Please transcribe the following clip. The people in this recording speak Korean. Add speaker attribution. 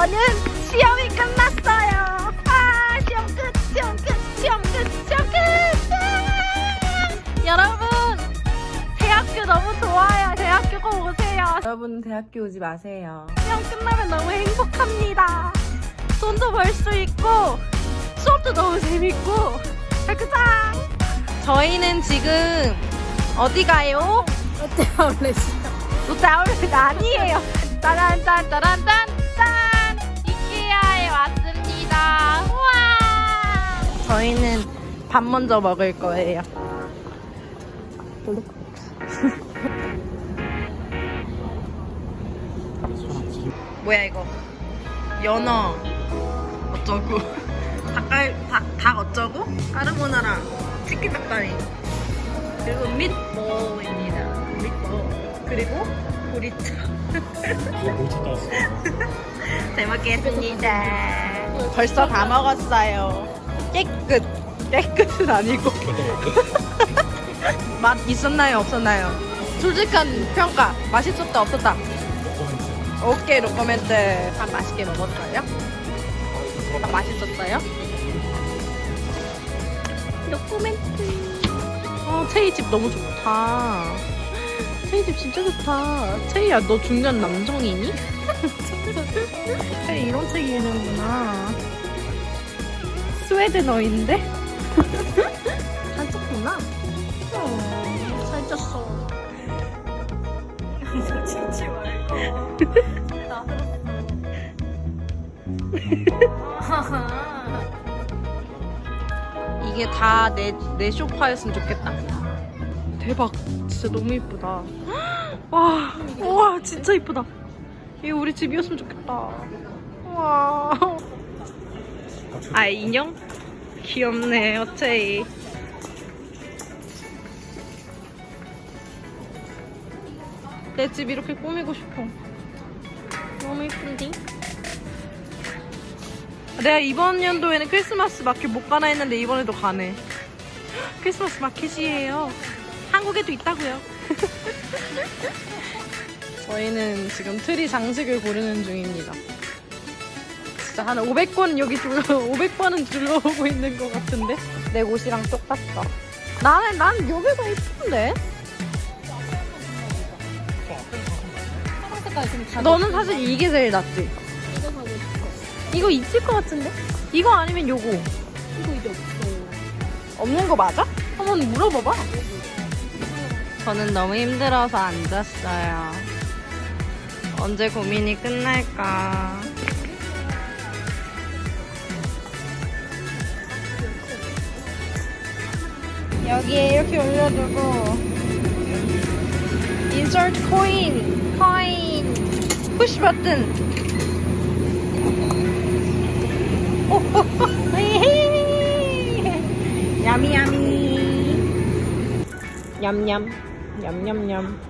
Speaker 1: 저는 시험이 끝났어요. 아, 시험 끝, 시험 끝, 시험 끝, 시험 끝. 아! 여러분, 대학교 너무 좋아요. 대학교 꼭 오세요.
Speaker 2: 여러분 대학교 오지 마세요.
Speaker 1: 시험 끝나면 너무 행복합니다. 돈도 벌 수 있고, 수업도 너무 재밌고, 학교 짱! 저희는 지금 어디 가요?
Speaker 3: 롯데아울렛이요.
Speaker 1: 롯데아울렛 아니에요. 따란딴 따란딴 짠! 저희는 밥 먼저 먹을 거예요. 뭐야 이거? 연어 어쩌고? 닭갈 닭, 닭 어쩌고? 까르보나라 치킨 닭다리 그리고 밑볼입니다. 밑볼 그리고 보리차.
Speaker 4: 왔어.
Speaker 1: 잘 먹겠습니다. 벌써 다 먹었어요. 깨끗. 깨끗은 아니고. 맛 있었나요? 없었나요? 솔직한 평가. 맛있었다, 없었다? 오케이, 로코멘트. 밥 맛있게 먹었어요? 밥 맛있었어요? 로코멘트. 어, 체이 집 너무 좋다. 체이 집 진짜 좋다. 체이야, 너 중년 남성이니? 체이 이런 책 읽는구나. 스웨덴어인데? 잘 쪘구나. 어, 잘 쪘어.
Speaker 3: 진지 말고. 나
Speaker 1: 이게 다 내 내 쇼파였으면 좋겠다. 대박, 진짜 너무 이쁘다. 와, 와, 진짜 이쁘다. 이거 우리 집이었으면 좋겠다. 와. 아 인형? 귀엽네, 어체이. 내 집 이렇게 꾸미고 싶어. 너무 이쁜디? 내가 이번 연도에는 크리스마스 마켓 못 가나 했는데 이번에도 가네. 크리스마스 마켓이에요. 한국에도 있다고요. 저희는 지금 트리 장식을 고르는 중입니다. 진짜 한 500번 여기 둘러 500번은 둘러보고 있는 것 같은데 내 옷이랑 똑같다. 나는 난 여기가 이쁜데. 너는 사실 이게 제일 낫지. 이거 있을 것 같은데? 이거 아니면 요거.
Speaker 3: 이거 이제 없어요.
Speaker 1: 없는 거 맞아? 한번 물어봐봐. 저는 너무 힘들어서 앉았어요. 언제 고민이 끝날까? 여기에 이렇게 올려두고 insert coin, coin, push button. 오, 오, 오, 헤헤헤. 야미 야미 냠냠 냠냠냠